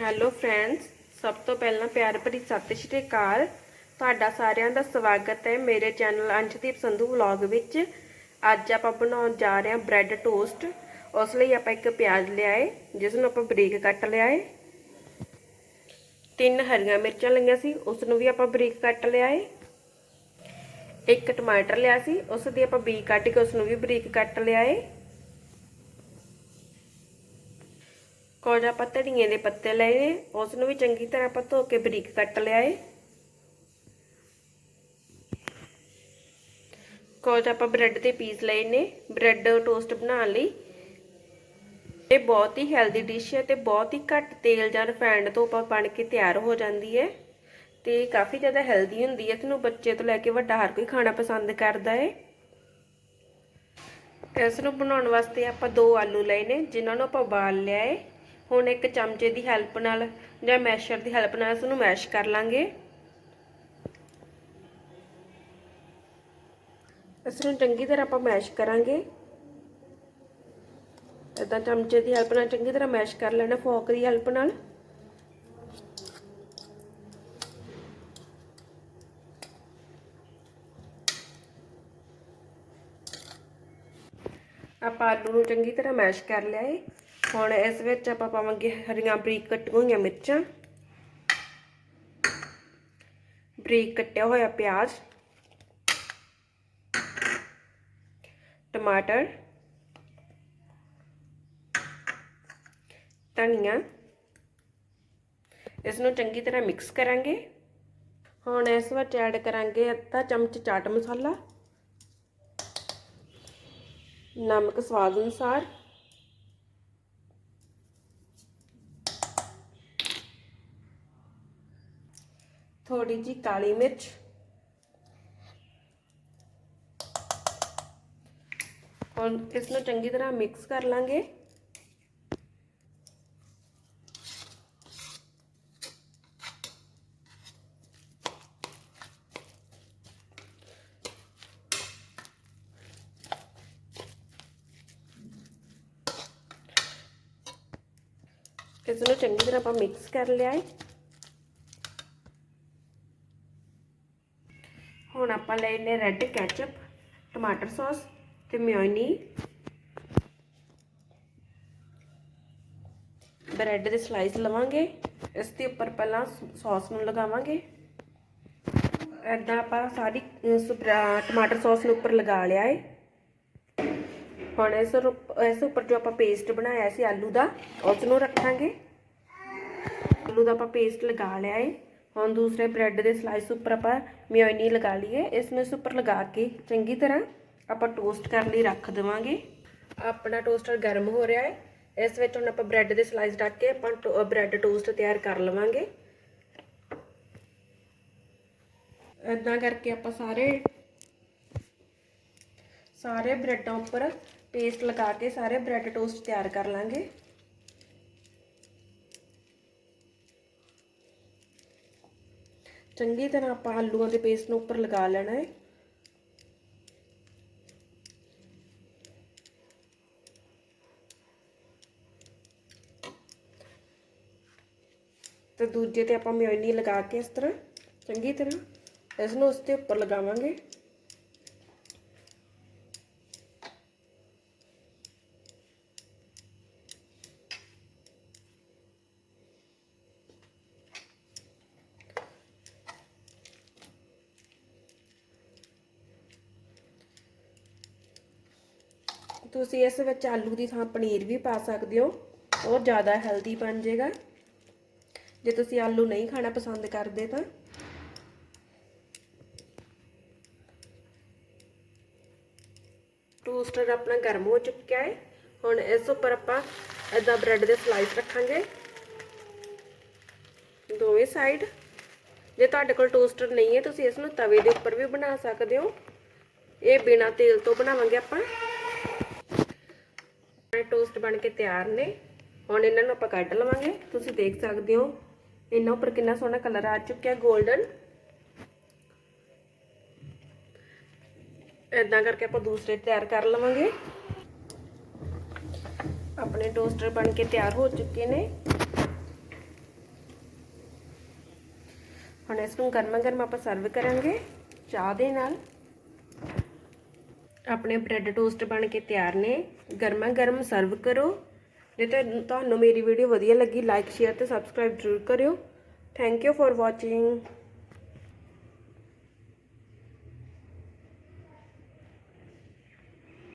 Hello friends ਸਭ ਤੋਂ ਪਹਿਲਾਂ ਪਿਆਰ ਭਰੀ ਸਤਿ ਸ਼੍ਰੀ ਅਕਾਲ। ਤੁਹਾਡਾ ਸਾਰਿਆਂ ਦਾ ਸਵਾਗਤ ਹੈ ਮੇਰੇ ਚੈਨਲ ਅੰਸ਼ਦੀਪ ਸੰਧੂ ਵਲੌਗ ਵਿੱਚ। ਅੱਜ ਆਪਾਂ ਬਣਾਉਣ ਜਾ ਰਹੇ ਹਾਂ ਬ੍ਰੈਡ ਟੋਸਟ। ਉਸ ਲਈ ਆਪਾਂ ਇੱਕ ਪਿਆਜ਼ ਲਿਆਏ ਜਿਸ ਨੂੰ ਆਪਾਂ ਬਰੀਕ ਕੱਟ ਲਿਆਏ। ਤਿੰਨ ਹਰੀਆਂ ਮਿਰਚਾਂ ਲਈਆਂ ਸੀ ਉਸ ਨੂੰ ਵੀ ਆਪਾਂ ਬਰੀਕ ਕੱਟ ਲਿਆਏ। ਇੱਕ ਟਮਾਟਰ ਲਿਆ ਸੀ, ਉਸ ਦੀ ਆਪਾਂ ਬੀ ਕੱਟ ਕੇ ਉਸ ਨੂੰ ਵੀ ਬਰੀਕ ਕੱਟ ਲਿਆਏ। ਕੁਝ ਆਪਾਂ ਧਨੀਏ ਦੇ ਪੱਤੇ ਲਏ ਨੇ ਉਸ ਨੂੰ ਵੀ ਚੰਗੀ ਤਰ੍ਹਾਂ ਆਪਾਂ ਧੋ ਕੇ ਬਰੀਕ ਕੱਟ ਲਿਆ ਏ। ਕੁਝ ਆਪਾਂ ਬ੍ਰੈਡ ਦੇ ਪੀਸ ਲਏ ਨੇ, ਬ੍ਰੈਡ ਟੋਸਟ ਬਣਾਉਣ ਲਈ। ਇਹ ਬਹੁਤ ਹੀ ਹੈਲਦੀ ਡਿਸ਼ ਹੈ ਤੇ ਬਹੁਤ ਹੀ ਘੱਟ ਤੇਲ ਜਾਂ ਰਿਫਾਈਨਡ ਤੋਂ ਆਪਾਂ ਬਣ ਕੇ ਤਿਆਰ ਹੋ ਜਾਂਦੀ ਹੈ। ਤੇ ਕਾਫੀ ਜ਼ਿਆਦਾ ਹੈਲਦੀ ਹੁੰਦੀ ਹੈ ਇਹਨੂੰ ਬੱਚੇ ਤੋਂ ਲੈ ਕੇ ਵੱਡਾ ਹਰ ਕੋਈ ਖਾਣਾ ਪਸੰਦ ਕਰਦਾ ਹੈ। ਇਸ ਨੂੰ ਬਣਾਉਣ ਵਾਸਤੇ ਆਪਾਂ ਦੋ ਆਲੂ ਲਏ ਨੇ, ਜਿਨ੍ਹਾਂ ਨੂੰ ਆਪਾਂ ਉਬਾਲ ਲਿਆ ਹੈ। ਹੁਣ ਇੱਕ ਚਮਚੇ ਦੀ ਹੈਲਪ ਨਾਲ ਜਾਂ ਮੈਸ਼ਰ ਦੀ ਹੈਲਪ ਨਾਲ ਇਸ ਨੂੰ ਮੈਸ਼ ਕਰ ਲਾਂਗੇ। ਇਸ ਨੂੰ ਚੰਗੀ ਤਰ੍ਹਾਂ ਆਪਾਂ ਮੈਸ਼ ਕਰਾਂਗੇ। ਇਦਾਂ ਚਮਚੇ ਦੀ ਹੈਲਪ ਨਾਲ, ਚੰਗੀ ਤਰ੍ਹਾਂ ਮੈਸ਼ ਕਰ ਲੈਣਾ, ਫੋਕ ਦੀ ਹੈਲਪ ਨਾਲ। ਆਪਾਂ ਆਲੂ ਨੂੰ ਚੰਗੀ ਤਰ੍ਹਾਂ ਮੈਸ਼ ਕਰ ਲਿਆ ਏ। ਹੁਣ ਇਸ ਵਿੱਚ ਆਪਾਂ ਪਾਵਾਂਗੇ ਹਰੀਆਂ ਬਰੀਕ ਕੱਟੀਆਂ ਹੋਈਆਂ ਮਿਰਚਾਂ। ਬਰੀਕ ਕੱਟਿਆ ਹੋਇਆ ਪਿਆਜ਼। ਟਮਾਟਰ। ਧਨੀਆ। ਇਸ ਨੂੰ ਚੰਗੀ ਤਰ੍ਹਾਂ ਮਿਕਸ ਕਰਾਂਗੇ। ਹੁਣ ਇਸ ਵਿੱਚ ਐਡ ਕਰਾਂਗੇ ਅੱਧਾ ਚਮਚ ਚਾਟ ਮਸਾਲਾ। ਨਮਕ ਸਵਾਦ ਅਨੁਸਾਰ। ਥੋੜੀ ਜੀ ਕਾਲੀ ਮਿਰਚ ਹੁਣ ਇਸ ਨੂੰ ਚੰਗੀ ਤਰ੍ਹਾਂ ਮਿਕਸ ਕਰ ਲਾਂਗੇ ਇਸ ਨੂੰ ਚੰਗੀ ਤਰ੍ਹਾਂ ਆਪਾਂ ਮਿਕਸ ਕਰ ਲਿਆ ਹੈ ਹੁਣ ਆਪਾਂ ਲੈ ਨੇ ਰੈੱਡ ਕੈਚਅਪ ਟਮਾਟਰ ਸੌਸ ਤੇ ਮਿਓਨੀ। ਬ੍ਰੈਡ ਦੇ ਸਲਾਈਸ ਲਵਾਂਗੇ। ਇਸ ਦੇ ਉੱਪਰ ਪਹਿਲਾਂ ਸੌਸ ਨੂੰ ਲਗਾਵਾਂਗੇ। ਐਦਾਂ ਆਪਾਂ ਸਾਰੀ ਟਮਾਟਰ ਸੌਸ ਨੂੰ ਉੱਪਰ ਲਗਾ ਲਿਆ ਏ। ਹੁਣ ਇਸ ਇਸ ਉੱਪਰ ਜੋ ਆਪਾਂ ਪੇਸਟ ਬਣਾਇਆ ਸੀ ਆਲੂ ਦਾ, ਉਸ ਨੂੰ ਰੱਖਾਂਗੇ। ਆਲੂ ਦਾ ਆਪਾਂ ਪੇਸਟ ਲਗਾ ਲਿਆ ਏ। ਹੁਣ ਦੂਸਰੇ ਬ੍ਰੈਡ ਦੇ ਸਲਾਈਸ ਉੱਪਰ ਆਪਾਂ ਮਿਓਨੀ ਲਗਾ ਲਈਏ। ਇਸ ਨੂੰ ਇਸ ਉੱਪਰ ਲਗਾ ਕੇ ਚੰਗੀ ਤਰ੍ਹਾਂ ਆਪਾਂ ਟੋਸਟ ਕਰਨ ਲਈ, ਰੱਖ ਦੇਵਾਂਗੇ। ਆਪਣਾ ਟੋਸਟਰ ਗਰਮ ਹੋ ਰਿਹਾ ਹੈ। ਇਸ ਵਿੱਚ ਹੁਣ ਆਪਾਂ ਬ੍ਰੈਡ ਦੇ ਸਲਾਈਸ ਡੱਕ ਕੇ ਆਪਾਂ ਬ੍ਰੈਡ ਟੋਸਟ ਤਿਆਰ ਕਰ ਲਵਾਂਗੇ। ਇਦਾਂ ਕਰਕੇ ਆਪਾਂ ਸਾਰੇ ਸਾਰੇ ਬ੍ਰੈਡਾਂ ਉੱਪਰ ਪੇਸਟ ਲਗਾ ਕੇ ਸਾਰੇ ਬ੍ਰੈਡ ਟੋਸਟ ਤਿਆਰ ਕਰ ਲਾਂਗੇ। ਚੰਗੀ ਤਰ੍ਹਾਂ ਆਪਾਂ ਆਲੂਆਂ ਦੇ ਪੇਸਟ ਨੂੰ ਉੱਪਰ ਲਗਾ ਲੈਣਾ ਹੈ। ਤੇ ਦੂਜੇ ਤੇ ਆਪਾਂ ਮਿਓਨੀ ਲਗਾ ਕੇ ਇਸ ਤਰ੍ਹਾਂ ਚੰਗੀ ਤਰ੍ਹਾਂ ਇਸ ਨੂੰ ਉਸ ਤੇ ਉੱਪਰ ਲਗਾਵਾਂਗੇ। ਤੁਸੀਂ ਇਸ ਵਿੱਚ ਆਲੂ ਦੀ ਥਾਂ ਪਨੀਰ ਵੀ ਪਾ ਸਕਦੇ ਹੋ। ਉਹ ਜ਼ਿਆਦਾ ਹੈਲਦੀ ਬਣ ਜਾਏਗਾ। ਜੇ ਤੁਸੀਂ ਆਲੂ ਨਹੀਂ ਖਾਣਾ ਪਸੰਦ ਕਰਦੇ ਤਾਂ। ਟੋਸਟਰ ਆਪਣਾ ਗਰਮ ਹੋ ਚੁੱਕਿਆ ਹੈ। ਹੁਣ ਇਸ ਉੱਪਰ ਆਪਾਂ ਇਦਾਂ ਬ੍ਰੈਡ ਦੇ ਸਲਾਈਸ ਰੱਖਾਂਗੇ। ਦੋਵੇਂ ਸਾਈਡ ਜੇ ਤੁਹਾਡੇ ਕੋਲ ਟੋਸਟਰ ਨਹੀਂ ਹੈ, ਤੁਸੀਂ ਇਸ ਨੂੰ ਤਵੇ ਦੇ ਉੱਪਰ ਵੀ ਬਣਾ ਸਕਦੇ ਹੋ। ਇਹ ਬਿਨਾ ਤੇਲ ਤੋਂ ਬਣਾਵਾਂਗੇ ਆਪਾਂ। ਟੋਸਟ ਬਣ ਕੇ ਤਿਆਰ ਨੇ। ਹੁਣ ਇਹਨਾਂ ਨੂੰ ਆਪਾਂ ਕੱਢ ਲਵਾਂਗੇ। ਤੁਸੀਂ ਦੇਖ ਸਕਦੇ ਹੋ, ਇਹਨਾਂ ਉੱਪਰ ਕਿੰਨਾ ਸੋਹਣਾ ਕਲਰ ਆ ਚੁੱਕਿਆ 골ਡਨ ਇਦਾਂ ਕਰਕੇ ਆਪਾਂ ਦੂਸਰੇ ਤਿਆਰ ਕਰ ਲਵਾਂਗੇ। ਆਪਣੇ ਟੋਸਟਰ ਬਣ ਕੇ ਤਿਆਰ ਹੋ ਚੁੱਕੇ ਨੇ। ਹੁਣ ਇਸ ਨੂੰ ਗਰਮਾ ਗਰਮ ਆਪਾਂ ਸਰਵ ਕਰਾਂਗੇ ਚਾਹ ਦੇ ਨਾਲ। ਆਪਣੇ ਬ੍ਰੈਡ ਟੋਸਟ ਬਣ ਕੇ ਤਿਆਰ ਨੇ। ਗਰਮਾ ਗਰਮ ਸਰਵ ਕਰੋ। ਜੇ ਤੁਹਾਨੂੰ ਮੇਰੀ ਵੀਡੀਓ ਵਧੀਆ ਲੱਗੀ ਲਾਈਕ ਸ਼ੇਅਰ ਤੇ ਸਬਸਕ੍ਰਾਈਬ ਜ਼ਰੂਰ ਕਰਿਓ। Thank you for watching